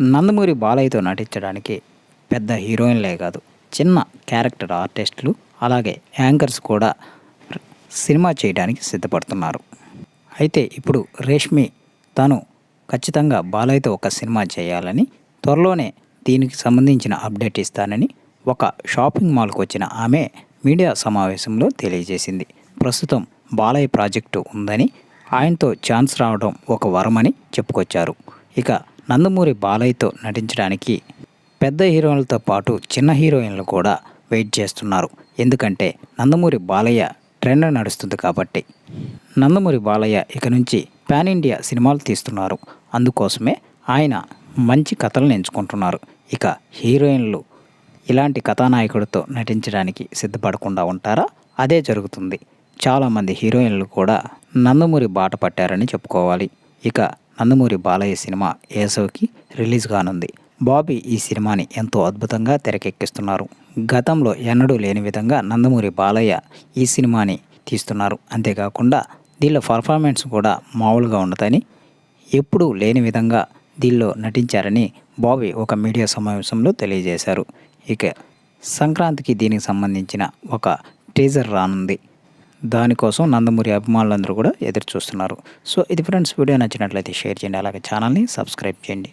నందమూరి బాలయ్యతో నటించడానికి పెద్ద హీరోయిన్లే కాదు చిన్న క్యారెక్టర్ ఆర్టిస్టులు అలాగే యాంకర్స్ కూడా సినిమా చేయడానికి సిద్ధపడుతున్నారు. అయితే ఇప్పుడు రేష్మి తను ఖచ్చితంగా బాలయ్యతో ఒక సినిమా చేయాలని త్వరలోనే దీనికి సంబంధించిన అప్డేట్ ఇస్తానని ఒక షాపింగ్ మాల్కు వచ్చిన ఆమె మీడియా సమావేశంలో తెలియజేసింది. ప్రస్తుతం బాలయ్య ప్రాజెక్టు ఉందని ఆయనతో ఛాన్స్ రావడం ఒక వరమని చెప్పుకొచ్చారు. ఇక నందమూరి బాలయ్యతో నటించడానికి పెద్ద హీరోయిన్లతో పాటు చిన్న హీరోయిన్లు కూడా వెయిట్ చేస్తున్నారు. ఎందుకంటే నందమూరి బాలయ్య ట్రెండ్ నడుస్తుంది కాబట్టి. నందమూరి బాలయ్య ఇక నుంచి పాన్ ఇండియా సినిమాలు తీస్తున్నారు. అందుకోసమే ఆయన మంచి కథలను ఎంచుకుంటున్నారు. ఇక హీరోయిన్లు ఇలాంటి కథానాయకుడితో నటించడానికి సిద్ధపడకుండా ఉంటారా? అదే జరుగుతుంది. చాలామంది హీరోయిన్లు కూడా నందమూరి బాట పట్టారని చెప్పుకోవాలి. ఇక నందమూరి బాలయ్య సినిమా ఏసోకి రిలీజ్ కానుంది. బాబీ ఈ సినిమాని ఎంతో అద్భుతంగా తెరకెక్కిస్తున్నారు. గతంలో ఎన్నడూ లేని విధంగా నందమూరి బాలయ్య ఈ సినిమాని తీస్తున్నారు. అంతేకాకుండా దీనిలో పర్ఫార్మెన్స్ కూడా మామూలుగా ఉండదని ఎప్పుడూ లేని విధంగా దీనిలో నటించారని బాబీ ఒక మీడియా సమావేశంలో తెలియజేశారు. ఇక సంక్రాంతికి దీనికి సంబంధించిన ఒక టీజర్ రానుంది. దానికోసం నందమూరి అభిమానులందరూ కూడా ఎదురు చూస్తున్నారు. సో ఇది ఫ్రెండ్స్ వీడియో నచ్చినట్లయితే షేర్ చేయండి. అలాగే ఛానల్ని సబ్స్క్రైబ్ చేయండి.